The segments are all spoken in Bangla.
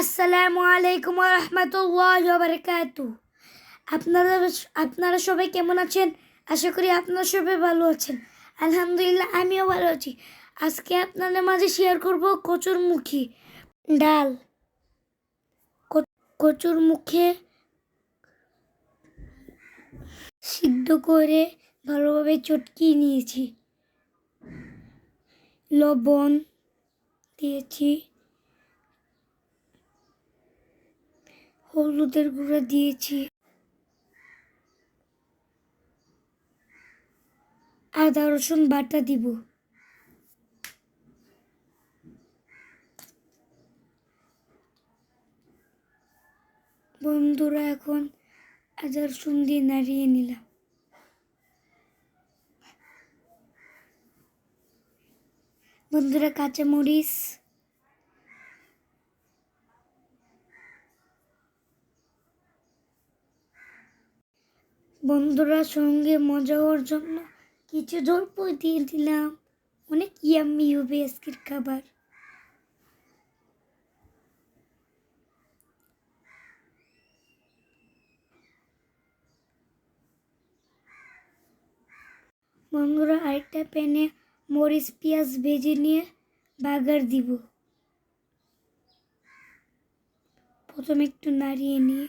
আসসালামু আলাইকুম রহমতুল্লাহ বারকাত আপনারা আপনারা সবাই কেমন আছেন? আশা করি আপনারা সবাই ভালো আছেন। আলহামদুলিল্লাহ, আমিও ভালো আছি। আজকে আপনাদের মাঝে শেয়ার করব কচুর মুখী ডাল। কচুর মুখে সিদ্ধ করে ভালোভাবে চটকিয়ে নিয়েছি। লবণ দিয়েছি। হলুদের গুঁড়া দিয়েছি। আদা, রসুন বাটা দিব। বন্ধুরা, এখন আদা, রসুন দিয়ে নাড়িয়ে নিলাম। বন্ধুরা, কাঁচামরিচ বন্ধুরা সঙ্গে মজা হওয়ার জন্য কিছু জল্প দিয়ে দিলাম। অনেক ইয়াম্মি হবে আজকের খাবার। বন্ধুরা আরেকটা প্যানে মরিচ, পেঁয়াজ ভেজে নিয়ে বাগার দিব। প্রথমে একটু নাড়িয়ে নিয়ে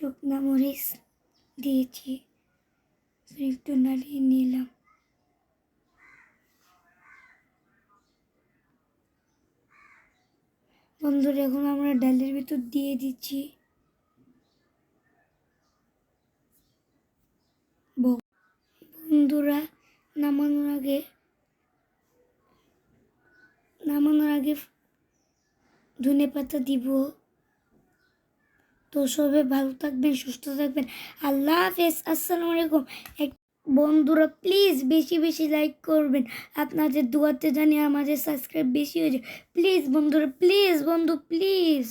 শুকনা মরিচ দিয়েছি একটু নাড়িয়ে নিলাম। বন্ধুরা, এখন আমরা ডালের ভিতর দিয়ে দিচ্ছি বন্ধুরা, নামানোর আগে নামানোর আগে ধনে পাতা দিব। তো সবে ভালো থাকবেন, সুস্থ থাকবেন। আল্লাহ হাফেজ, আসসালামু আলাইকুম। এক বন্ধুরা প্লিজ বেশি বেশি লাইক করবেন। আপনাদের দুয়াতে জানি আমাদের সাবস্ক্রাইব বেশি হয়ে যায়। প্লিজ বন্ধুরা প্লিজ বন্ধু প্লিজ